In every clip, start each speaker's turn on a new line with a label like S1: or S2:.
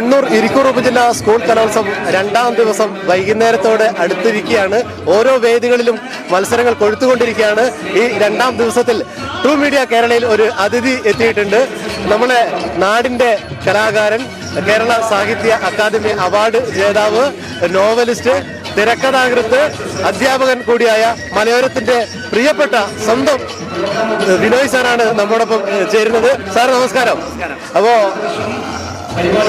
S1: കണ്ണൂർ ഇരിക്കൂർ ഉപജില്ല സ്കൂൾ കലോത്സവം രണ്ടാം ദിവസം വൈകുന്നേരത്തോടെ അടുത്തിരിക്കുകയാണ്. ഓരോ വേദികളിലും മത്സരങ്ങൾ കൊഴുത്തുകൊണ്ടിരിക്കുകയാണ്. ഈ രണ്ടാം ദിവസത്തിൽ ടു മീഡിയ കേരളയിൽ ഒരു അതിഥി എത്തിയിട്ടുണ്ട്. നമ്മളെ നാടിന്റെ കലാകാരൻ കേരള സാഹിത്യ അക്കാദമി അവാർഡ് ജേതാവ് നോവലിസ്റ്റ് തിരക്കഥാകൃത്ത് അധ്യാപകൻ കൂടിയായ മലയോരത്തിന്റെ പ്രിയപ്പെട്ട സ്വന്തം വിനോയ് സാറാണ് നമ്മോടൊപ്പം ചേരുന്നത്. സാർ നമസ്കാരം. അപ്പോ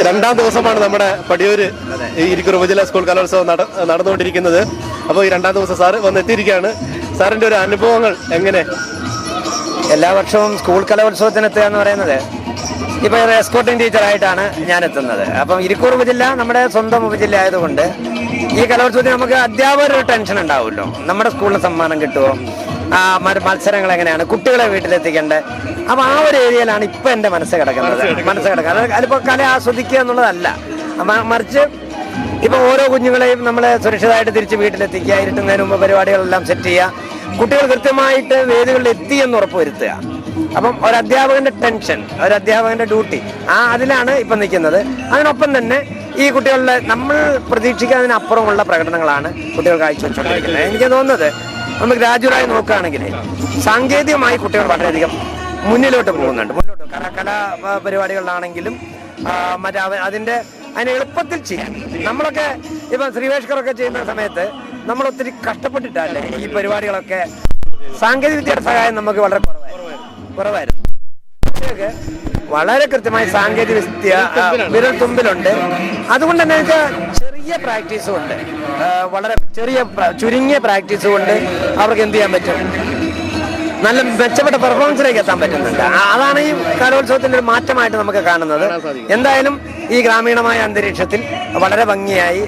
S1: രണ്ടാം ദിവസമാണ് നമ്മുടെ പടിയൂര് ഇരിക്കൂർ ഉപജില്ലാ സ്കൂൾ കലോത്സവം നട നടന്നുകൊണ്ടിരിക്കുന്നത്. അപ്പോൾ ഈ രണ്ടാം ദിവസം സാറ് വന്നെത്തിയിരിക്കുകയാണ്. സാറിന്റെ ഒരു അനുഭവങ്ങൾ എങ്ങനെ?
S2: എല്ലാ വർഷവും സ്കൂൾ കലോത്സവത്തിന് എത്തുക എന്ന് പറയുന്നത്. ഇപ്പോൾ ഒരു എസ്കോട്ടിംഗ് ടീച്ചറായിട്ടാണ് ഞാൻ എത്തുന്നത് അപ്പം ഇരിക്കൂർ ഉപജില്ല നമ്മുടെ സ്വന്തം ഉപജില്ല ആയതുകൊണ്ട് ഈ കലോത്സവത്തിന് നമുക്ക് അധ്യാപകരുടെ ടെൻഷൻ ഉണ്ടാവുമല്ലോ. നമ്മുടെ സ്കൂളിന് സമ്മാനം കിട്ടുമോ? മത്സരങ്ങൾ എങ്ങനെയാണ്? കുട്ടികളെ വീട്ടിലെത്തിക്കേണ്ടത്. അപ്പൊ ആ ഒരു ഏരിയയിലാണ് ഇപ്പൊ എന്റെ മനസ്സ് കിടക്കുന്നത്. മനസ്സ് കിടക്കുന്നത്. അത് അതിലിപ്പോ കല ആസ്വദിക്കുക എന്നുള്ളതല്ല. മറിച്ച് ഇപ്പൊ ഓരോ കുഞ്ഞുങ്ങളെയും നമ്മൾ സുരക്ഷിതമായിട്ട് തിരിച്ച് വീട്ടിലെത്തിക്കുക ഇരുട്ടുന്നതിന് മുമ്പ് പരിപാടികളെല്ലാം സെറ്റ് ചെയ്യുക കുട്ടികൾ കൃത്യമായിട്ട് വേദികളിൽ എത്തി എന്ന് ഉറപ്പുവരുത്തുക. അപ്പം ഒരു അധ്യാപകന്റെ ടെൻഷൻ ഒരു അധ്യാപകന്റെ ഡ്യൂട്ടി ആ അതിലാണ് ഇപ്പം നിൽക്കുന്നത്. അതിനൊപ്പം തന്നെ ഈ കുട്ടികളുടെ നമ്മൾ പ്രതീക്ഷിക്കുന്നതിനപ്പുറമുള്ള പ്രകടനങ്ങളാണ് കുട്ടികൾ കാഴ്ചവെച്ചുകൊണ്ടിരിക്കുന്നത്. എനിക്ക് തോന്നുന്നത് നമ്മൾ ഗ്രാജുവലായി നോക്കുകയാണെങ്കിൽ സാങ്കേതികമായി കുട്ടികൾ വളരെയധികം മുന്നിലോട്ട് പോകുന്നുണ്ട്. മുന്നോട്ട് കല പരിപാടികളിലാണെങ്കിലും മറ്റേ അതിന്റെ അതിനെ എളുപ്പത്തിൽ ചെയ്യാൻ. നമ്മളൊക്കെ ഇപ്പൊ ശ്രീവേഷ്കറൊക്കെ ചെയ്യുന്ന സമയത്ത് നമ്മൾ ഒത്തിരി കഷ്ടപ്പെട്ടിട്ടല്ലേ ഈ പരിപാടികളൊക്കെ സാങ്കേതിക വിദ്യയുടെ സഹായം നമുക്ക് വളരെ കുറവായിരുന്നു. കുറവായിരുന്നു. വളരെ കൃത്യമായി സാങ്കേതിക വിദ്യ വിരൽ തുമ്പിലുണ്ട് അതുകൊണ്ട് തന്നെ ചെറിയ പ്രാക്ടീസും ഉണ്ട്. വളരെ ചെറിയ ചുരുങ്ങിയ പ്രാക്ടീസ് കൊണ്ട് അവർക്ക് എന്ത് ചെയ്യാൻ പറ്റും? നല്ല മെച്ചപ്പെട്ട പെർഫോമൻസിലേക്ക് എത്താൻ പറ്റുന്നുണ്ട്. അതാണ് ഈ കലോത്സവത്തിന്റെ ഒരു മാറ്റമായിട്ട് നമുക്ക് കാണുന്നത്. എന്തായാലും ഈ ഗ്രാമീണമായ അന്തരീക്ഷത്തിൽ വളരെ ഭംഗിയായി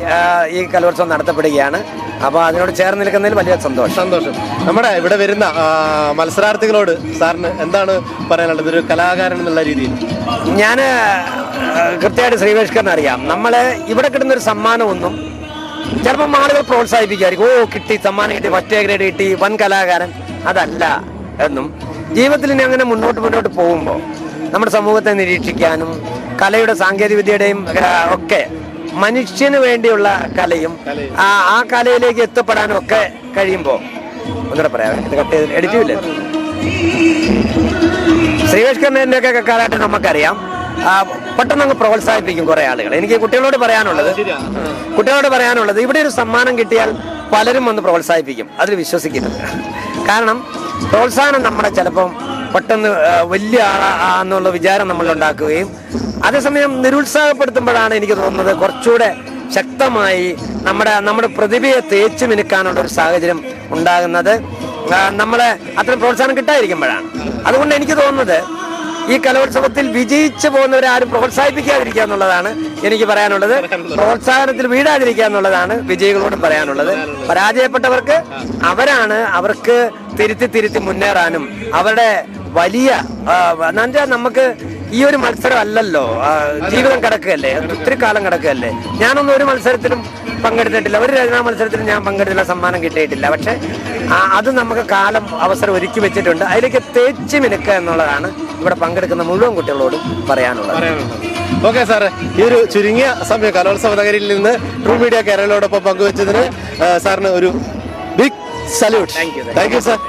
S2: ഈ കലോത്സവം നടത്തപ്പെടുകയാണ്. അപ്പോൾ അതിനോട് ചേർന്ന് നിൽക്കുന്നതിൽ വലിയ സന്തോഷം.
S1: സന്തോഷം. നമ്മുടെ ഇവിടെ വരുന്ന മത്സരാർത്ഥികളോട് സാറിന് എന്താണ് പറയാനുള്ളത്? ഒരു കലാകാരൻ എന്നുള്ള രീതിയിൽ.
S2: ഞാൻ കൃത്യമായിട്ട് ശ്രീവേഷ്കറിന് അറിയാം. നമ്മളെ ഇവിടെ കിട്ടുന്ന ഒരു സമ്മാനമൊന്നും ചിലപ്പം ആളുകൾ പ്രോത്സാഹിപ്പിക്കുമായിരിക്കും. ഓ കിട്ടി സമ്മാനം കിട്ടി മറ്റേ ഗ്രേഡ് കിട്ടി വൻ കലാകാരൻ. അതല്ല എന്നും ജീവിതത്തിൽ ഇനി അങ്ങനെ മുന്നോട്ട് മുന്നോട്ട് പോകുമ്പോൾ നമ്മുടെ സമൂഹത്തെ നിരീക്ഷിക്കാനും കലയുടെ സാങ്കേതിക വിദ്യയുടെയും ഒക്കെ മനുഷ്യന് വേണ്ടിയുള്ള കലയും ആ കലയിലേക്ക് എത്തപ്പെടാനും ഒക്കെ കഴിയുമ്പോൾ ഒന്നുകൂടെ പറയാം ഇത് കട്ട് ചെയ്ത് എഡിറ്റീവില്ലേ ശ്രീവേഷ്കറിന്റെ ഒക്കെ കാലഘട്ടം നമുക്കറിയാം. പെട്ടെന്ന് അങ്ങ് പ്രോത്സാഹിപ്പിക്കും കുറെ ആളുകൾ എനിക്ക് കുട്ടികളോട് പറയാനുള്ളത് കുട്ടികളോട് പറയാനുള്ളത് ഇവിടെ ഒരു സമ്മാനം കിട്ടിയാൽ പലരും വന്ന് പ്രോത്സാഹിപ്പിക്കും. അതിൽ വിശ്വസിക്കരുത്. കാരണം പ്രോത്സാഹനം നമ്മളെ ചിലപ്പം പെട്ടെന്ന് വലിയ ആളാന്നുള്ള വിചാരം നമ്മൾ ഉണ്ടാക്കുകയും അതേസമയം നിരുത്സാഹപ്പെടുത്തുമ്പോഴാണ് എനിക്ക് തോന്നുന്നത് കുറച്ചുകൂടെ ശക്തമായി നമ്മുടെ നമ്മുടെ പ്രതിഭയെ തേച്ചു മിനുക്കാനുള്ള ഒരു സാഹചര്യം ഉണ്ടാകുന്നത്. നമ്മളെ അത്ര പ്രോത്സാഹനം കിട്ടാതിരിക്കുമ്പോഴാണ്. അതുകൊണ്ട് എനിക്ക് തോന്നുന്നത് ഈ കലോത്സവത്തിൽ വിജയിച്ചു പോകുന്നവരെ ആരും പ്രോത്സാഹിപ്പിക്കാതിരിക്കുക എന്നുള്ളതാണ് എനിക്ക് പറയാനുള്ളത്. പ്രോത്സാഹനത്തിൽ വീഴാതിരിക്കുക എന്നുള്ളതാണ് വിജയികളോട് പറയാനുള്ളത്. പരാജയപ്പെട്ടവർക്ക് അവരാണ് അവർക്ക് തിരുത്തി തിരുത്തി മുന്നേറാനും അവരുടെ വലിയ എന്നുവെച്ചാൽ നമുക്ക് ഈ ഒരു മത്സരം അല്ലല്ലോ. ജീവിതം കിടക്കുകയല്ലേ? ഒത്തിരി കാലം കിടക്കുകയല്ലേ? ഞാനൊന്നും ഒരു മത്സരത്തിലും പങ്കെടുത്തിട്ടില്ല. ഒരു രചനാ മത്സരത്തിലും ഞാൻ പങ്കെടുത്തില്ല സമ്മാനം കിട്ടിയിട്ടില്ല. പക്ഷെ അത് നമുക്ക് കാലം അവസരം ഒരുക്കി വെച്ചിട്ടുണ്ട്. അതിലേക്ക് തേച്ച് മിനുക്കുക എന്നുള്ളതാണ് ഇവിടെ പങ്കെടുക്കുന്ന മുഴുവൻ കുട്ടികളോടും പറയാനുള്ളത്.
S1: Okay sir. ഈ ഒരു ചുരുങ്ങിയ സമയം കലോത്സവ നഗരിയിൽ നിന്ന് ട്രൂ മീഡിയ കേരളയോടൊപ്പം പങ്കുവച്ചതിന് സാറിന് ഒരു big salute
S2: thank you
S1: thank you sir